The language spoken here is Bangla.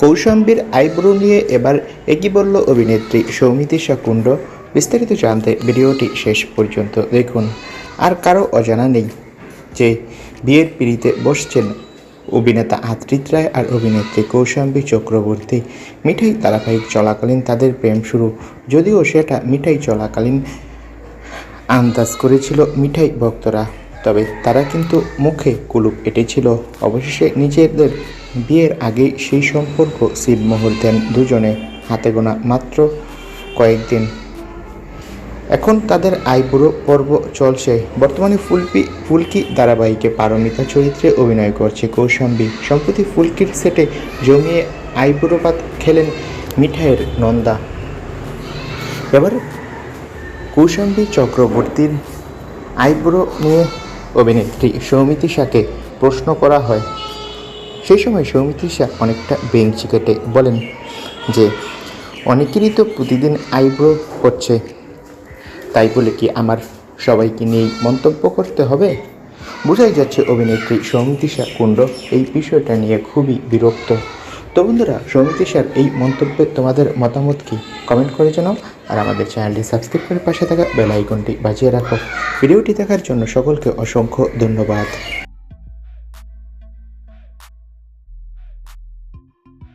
কৌশম্বীর আইব্রো নিয়ে এবার একই বলল অভিনেত্রী সৌমিতিশা কুণ্ড বিস্তারিত জানতে ভিডিওটি শেষ পর্যন্ত দেখুন। আর কারও অজানা নেই যে বিয়ের পিড়িতে বসছেন অভিনেতা আদ্রিত রায় আর অভিনেত্রী কৌশাম্বী চক্রবর্তী। মিঠাই ধারাবাহিক চলাকালীন তাদের প্রেম শুরু। যদিও সেটা মিঠাই চলাকালীন আন্দাজ করেছিল মিঠাই ভক্তরা। তবে তারা কিন্তু মুখে কুলুপ এঁটেছিল। অবশেষে নিজেদের বিয়ের আগেই সেই সম্পর্ক সিলমোহর দেন দুজনে, হাতে গোনা মাত্র কয়েকদিন। এখন তাদের আইবুড়ো পর্ব চলছে। বর্তমানে ফুলপি, ফুলকি ধারাবাহিকে পারমিতা চরিত্রে অভিনয় করছে কৌশম্বী। সম্প্রতি ফুলকির সেটে জমিয়ে আইবুড়োপাত খেলেন মিঠাইয়ের নন্দা। এবার কৌশম্বী চক্রবর্তীর আইব্রো নিয়ে অভিনেত্রী সৌমিতিশাকে প্রশ্ন করা হয়। সেই সময় সৌমিতি শাহ অনেকটা বেঞ্চি কেটে বলেন যে, অনেকেরই তো প্রতিদিন আইব্রো করছে তাই বলে কি আমার সবাইকে নিয়েই মন্তব্য করতে হবে? বোঝাই যাচ্ছে অভিনেত্রী সৌমিতিশা কুণ্ড এই বিষয়টা নিয়ে খুবই বিরক্ত। তো বন্ধুরা সৌমিতিশার এই মন্তব্যে তোমাদের মতামত কি? কমেন্ট করে জানাও আর আমাদের চ্যানেলটি সাবস্ক্রাইব করে পাশে থাকা বেল আইকনটি বাজিয়ে রাখো। ভিডিওটি দেখার জন্য সকলকে অসংখ্য ধন্যবাদ।